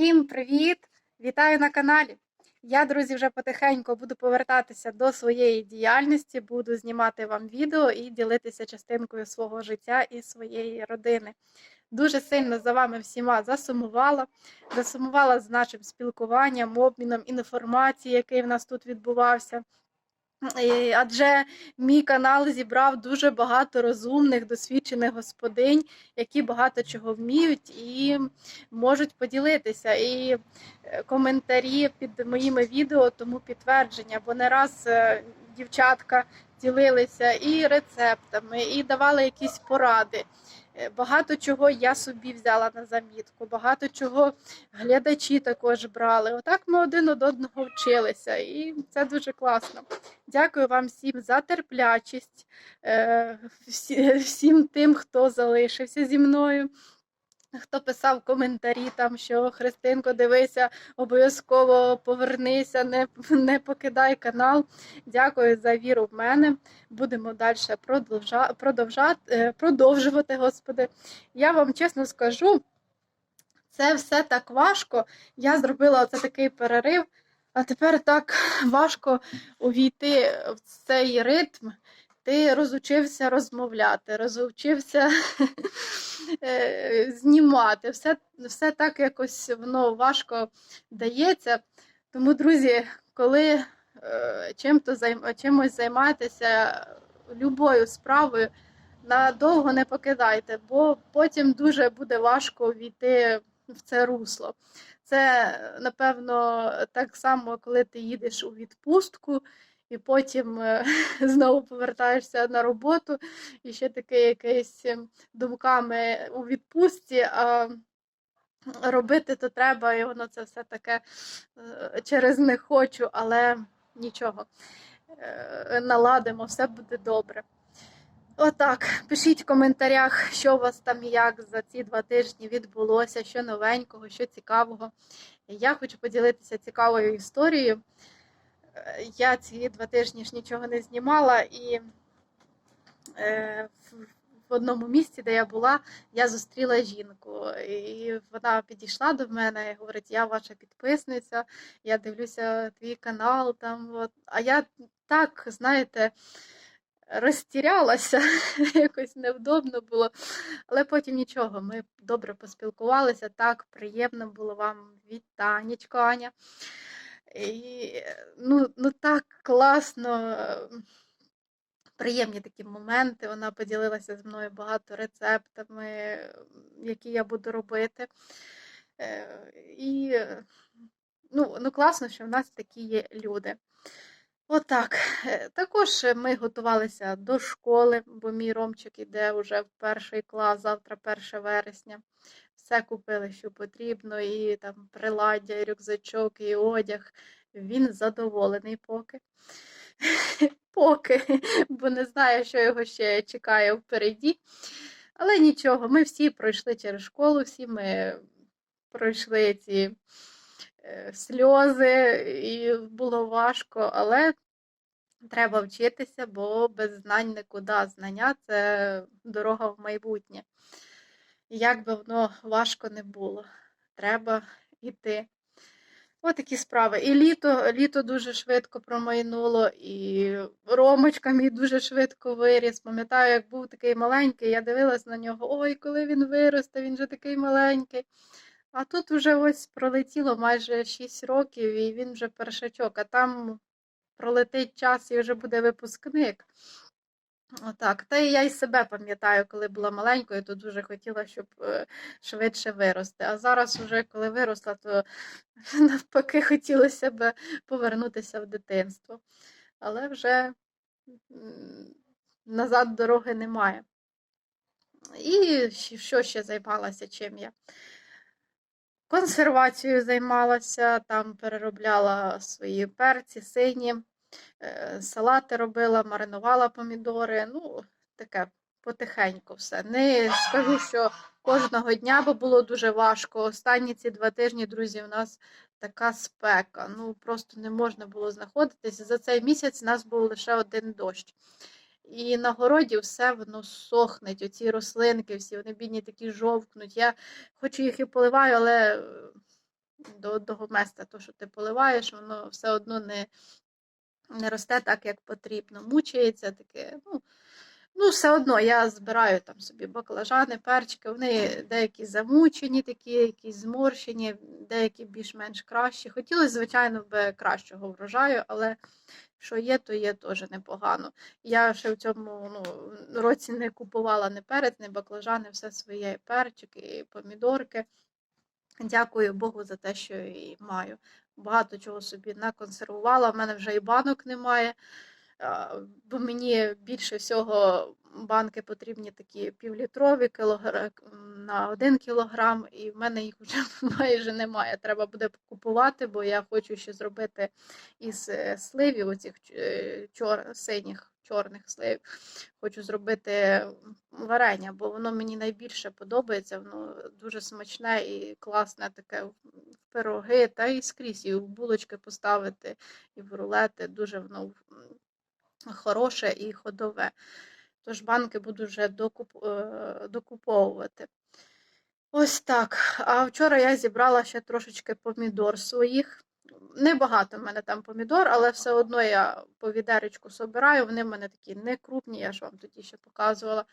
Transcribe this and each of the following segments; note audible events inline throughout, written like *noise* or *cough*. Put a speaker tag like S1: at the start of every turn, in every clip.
S1: Всім привіт! Вітаю на каналі. Я, друзі, вже потихеньку буду повертатися до своєї діяльності, буду знімати вам відео і ділитися частинкою свого життя і своєї родини. Дуже сильно за вами всіма засумувала. Засумувала з нашим спілкуванням, обміном інформації, який в нас тут відбувався. Адже мій канал зібрав дуже багато розумних, досвідчених господинь, які багато чого вміють і можуть поділитися. І е, коментарі під моїми відео тому підтвердження, бо не раз е, дівчатка ділилися і рецептами, і давали якісь поради. Е, Багато чого я собі взяла на замітку, багато чого глядачі також брали. Отак ми один од одного вчилися, і це дуже класно. Дякую вам всім за терплячість, е, всім тим, хто залишився зі мною. Хто писав коментарі там, що Христинко, дивися, обов'язково повернися, не, не покидай канал. Дякую за віру в мене. Будемо далі продовжа, продовжати, е, продовжувати, Господи. Я вам чесно скажу, це все так важко. Я зробила оце такий перерив, а тепер так важко увійти в цей ритм. Ти розучився розмовляти, розучився знімати. Все, все так якось воно важко дається. Тому, друзі, коли е, чим-то чимось займаєтеся любою справою, надовго не покидайте, бо потім дуже буде важко війти в це русло. Це, напевно, так само, коли ти їдеш у відпустку і потім е, *laughs* знову повертаєшся на роботу, і ще таке якесь ем, думками у відпустці, а робити то треба, і воно це все таке е, через не хочу, але нічого. Е, Наладимо, все буде добре. Отак, пишіть в коментарях, що у вас там як за ці два тижні відбулося, що новенького, що цікавого. Я хочу поділитися цікавою історією. Я ці два тижні ж нічого не знімала, і е, в одному місці, де я була, я зустріла жінку. І вона підійшла до мене і говорить: Я ваша підписниця, я дивлюся твій канал. Там, от. А я так, знаєте, розтірялася, *laughs* якось невдобно було. Але потім нічого, ми добре поспілкувалися, так приємно було вам вітанечко, Аня. І, ну, ну так класно, е, приємні такі моменти. Вона поділилася з мною багато рецептами, е, які я буду робити. Е, І е, ну, ну класно, що в нас такі є люди. Отак. Також ми готувалися до школи, бо мій Ромчик іде вже в перший клас, завтра 1 вересня. Все купили, що потрібно, і там приладдя, і рюкзачок, і одяг. Він задоволений поки. *laughs* Поки, бо не знаю, що його ще чекає впереді. Але нічого, ми всі пройшли через школу, всі ми пройшли ці е, сльози, і було важко, але треба вчитися, бо без знань нікуди. Знання це дорога в майбутнє. І як би воно важко не було, треба йти. Ось такі справи. І літо, літо дуже швидко промайнуло, і Ромочка мій дуже швидко виріс. Пам'ятаю, як був такий маленький, я дивилась на нього, ой, коли він виросте, він же такий маленький. А тут вже ось пролетіло майже 6 років, і він вже першачок, а там пролетить час і вже буде випускник. Отак. Та і я й себе пам'ятаю, коли була маленькою, то дуже хотіла, щоб е, швидше вирости. А зараз, вже коли виросла, то *laughs* навпаки хотілося б повернутися в дитинство. Але вже назад дороги немає. І що ще займалася чим я? Консервацією займалася, там переробляла свої перці, сині, салати робила, маринувала помідори. Ну, таке потихеньку все. Не скажу, що кожного дня, бо було дуже важко. Останні ці два тижні, друзі, у нас така спека. Ну, просто не можна було знаходитись. За цей місяць у нас був лише один дощ. І на городі все воно сохне, оці рослинки, всі вони бідні такі жовкнуть. Я хоч їх і поливаю, але е, до одного місця. То, що ти поливаєш, воно все одно не, не росте так, як потрібно. Мучається таке. Ну, ну, все одно я збираю там собі баклажани, перчики, вони деякі замучені, такі, якісь зморщені, деякі більш-менш кращі. Хотілося, звичайно, би кращого врожаю, але що є, то є теж непогано. Я ще в цьому ну, році не купувала ні перець, ні баклажани, все своє, перчики, помідорки. Дякую Богу за те, що і маю. Багато чого собі наконсервувала. В мене вже і банок немає, бо мені більше всього банки потрібні такі півлітрові на один кілограм, і в мене їх вже *laughs* майже немає. Треба буде купувати, бо я хочу ще зробити із е, сливів, оцих е, чор... синіх чорних слив. Хочу зробити варення, бо воно мені найбільше подобається. Воно дуже смачне і класне таке в пироги, та і скрізь, і в булочки поставити, і в рулети. Дуже воно хороше і ходове. Тож банки буду вже докуп... е, докуповувати. Ось так. А вчора я зібрала ще трошечки помідор своїх. Небагато в мене там помідор, але все одно я по відеречку собираю. Вони в мене такі не крупні, я ж вам тоді ще показувала.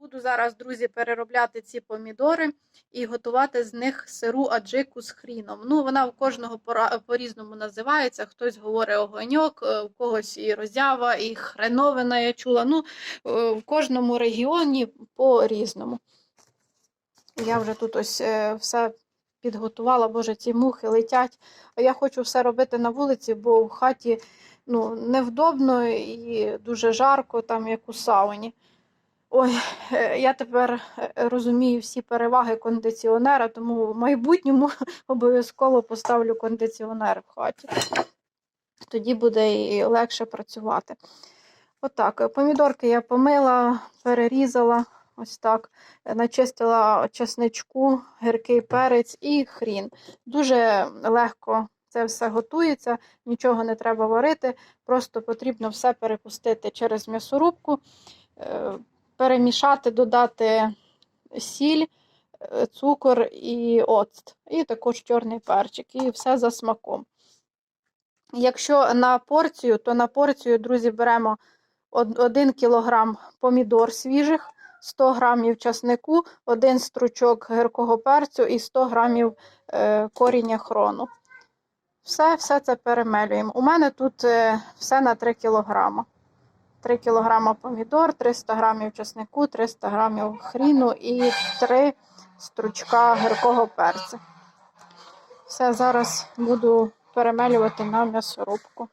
S1: Буду зараз, друзі, переробляти ці помідори і готувати з них сиру аджику з хріном. Ну, вона в кожного по-різному називається. Хтось говорить огоньок, е, в когось і розява, і хреновина я чула. Ну, е, в кожному регіоні по-різному. Я вже тут ось е, все підготувала, боже, ці мухи летять. А я хочу все робити на вулиці, бо в хаті ну, невдобно і дуже жарко, там як у сауні. Ой, е, я тепер е, розумію всі переваги кондиціонера, тому в майбутньому *laughs* обов'язково поставлю кондиціонер в хаті. Тоді буде і легше працювати. Отак, помідорки я помила, перерізала, ось так, е, начистила чесничку, гіркий перець і хрін. Дуже легко це все готується, нічого не треба варити, просто потрібно все перепустити через м'ясорубку, е, перемішати, додати сіль, е, цукор і оцт, і також чорний перчик, і все за смаком. Якщо на порцію, то на порцію, друзі, беремо 1 кг помідор свіжих, 100 г часнику, 1 стручок гіркого перцю і 100 г е, коріння хрону. Все, все це перемелюємо. У мене тут е, все на 3 кг. 3 кг помідор, 300 г часнику, 300 г хріну і 3 стручка гіркого перцю. Все, зараз буду перемелювати на м'ясорубку.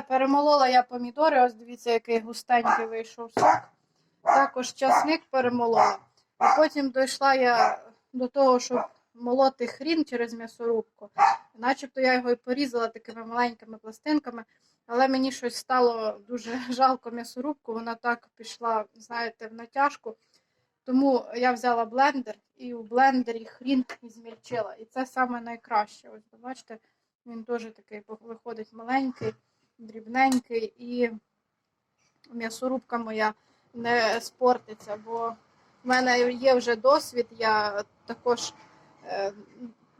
S1: Перемолола я помідори. Ось дивіться, який густенький вийшов сок. Також часник перемолола. А потім дійшла я до того, щоб молоти хрін через м'ясорубку. Начебто я його і порізала такими маленькими пластинками, але мені щось стало дуже жалко м'ясорубку. Вона так пішла, знаєте, в натяжку. Тому я взяла блендер і у блендері хрін змільчила. І це саме найкраще. Ось бачите, він теж такий виходить маленький дрібненький і м'ясорубка моя не спортиться, бо в мене є вже досвід, я також е,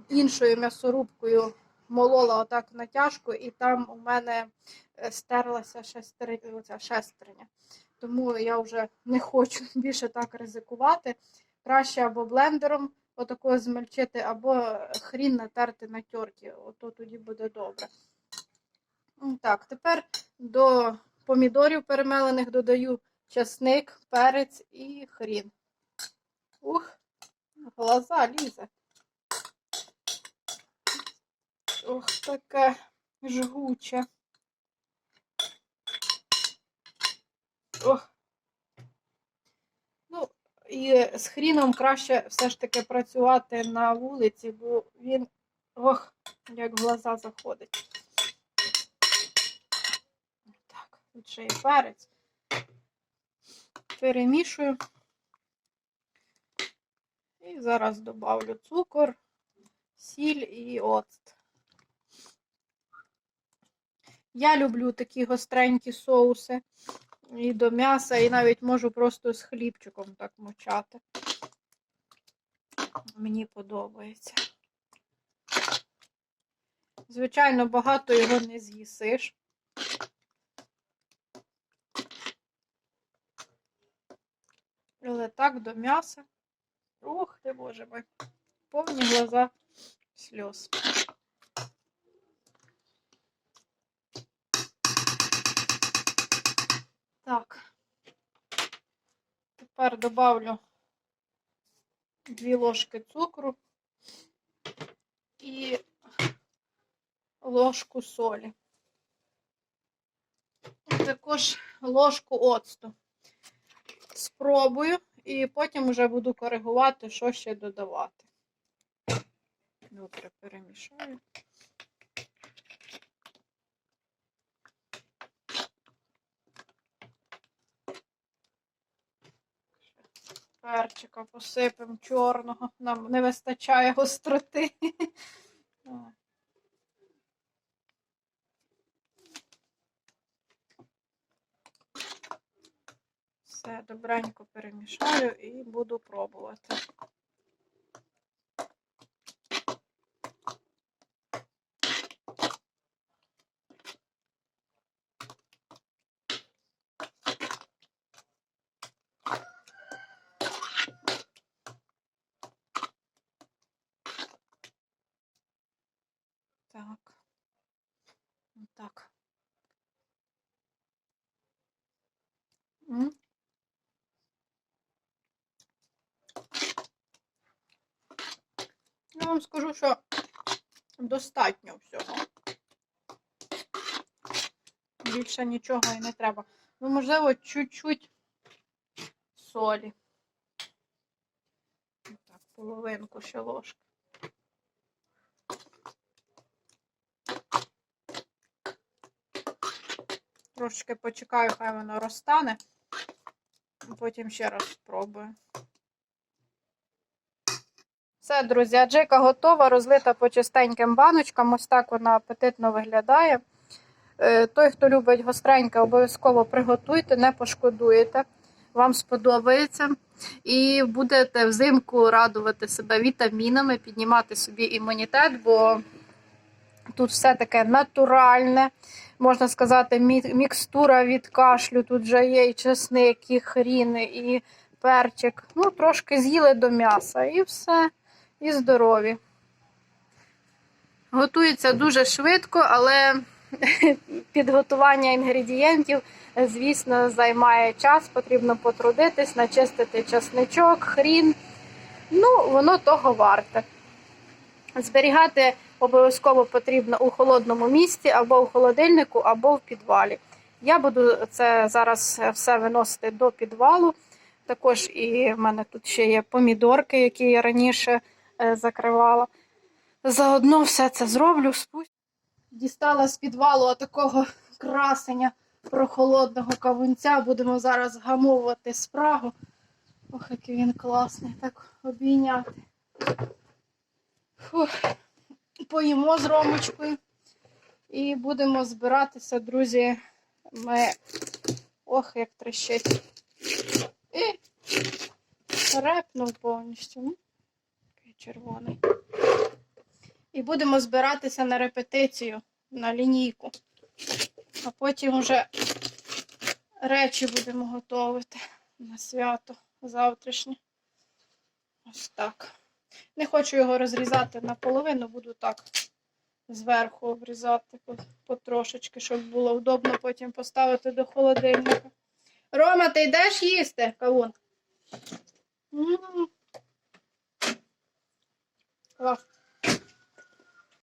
S1: іншою м'ясорубкою молола отак натяжку, і там у мене е, стерлася шестерня. тому я вже не хочу *laughs* більше так ризикувати. Краще або блендером отакого змельчити, або хрін натерти на терці. Ото тоді буде добре. Так, тепер до помідорів перемелених додаю часник, перець і хрін. Ух, глаза лізе. Ох, таке жгуче. Ох. Ну, і з хріном краще все ж таки працювати на вулиці, бо він, ох, як в глаза заходить. Так, тут ще і перець. Перемішую. І зараз добавлю цукор, сіль і оцт. Я люблю такі гостренькі соуси і до м'яса, і навіть можу просто з хлібчиком так мочати. Мені подобається. Звичайно, багато його не з'їсиш. Але так до м'яса. Ух ти, боже мой. Повні глаза сльоз. Так. Тепер добавлю дві ложки цукру і ложку солі. І також ложку оцту. Спробую і потім вже буду коригувати, що ще додавати. Добре, перемішаю. Перчика посипемо чорного. Нам не вистачає гостроти. *laughs* Все добренько перемішаю і буду пробувати. Так. Так. М. Я вам скажу, що достатньо всього. Більше нічого і не треба. Ну, можливо, чуть-чуть солі. Так, половинку ще ложки. Трошечки почекаю, хай воно розтане. Потім ще раз спробую. Все, друзі, аджика готова, розлита по чистеньким баночкам. Ось так вона апетитно виглядає. Е, Той, хто любить гостреньке, обов'язково приготуйте, не пошкодуєте. Вам сподобається. І будете взимку радувати себе вітамінами, піднімати собі імунітет, бо тут все таке натуральне. Можна сказати, мікстура від кашлю. Тут вже є і чесник, і хрін, і перчик. Ну, трошки з'їли до м'яса, і все, і здорові. Готується дуже швидко, але *laughs* підготування інгредієнтів, звісно, займає час. Потрібно потрудитись, начистити часничок, хрін. Ну, воно того варте. Зберігати обов'язково потрібно у холодному місці, або в холодильнику, або в підвалі. Я буду це зараз все виносити до підвалу. Також і в мене тут ще є помідорки, які я раніше закривала. Заодно все це зроблю. спусть- Дістала з підвалу такого красення прохолодного кавунця. Будемо зараз гамовувати спрагу. Ох, який він класний, так обійняти. Фух. Поїмо з ромочкою. І будемо збиратися, друзі. Ми. Ох, як трещить. І репнув повністю. Червоний. І будемо збиратися на репетицію, на лінійку. А потім вже речі будемо готувати на свято завтрашнє. Ось так. Не хочу його розрізати наполовину, буду так зверху обрізати потрошечки, щоб було удобно потім поставити до холодильника. Рома, ти йдеш їсти? Кавун? М. Клас.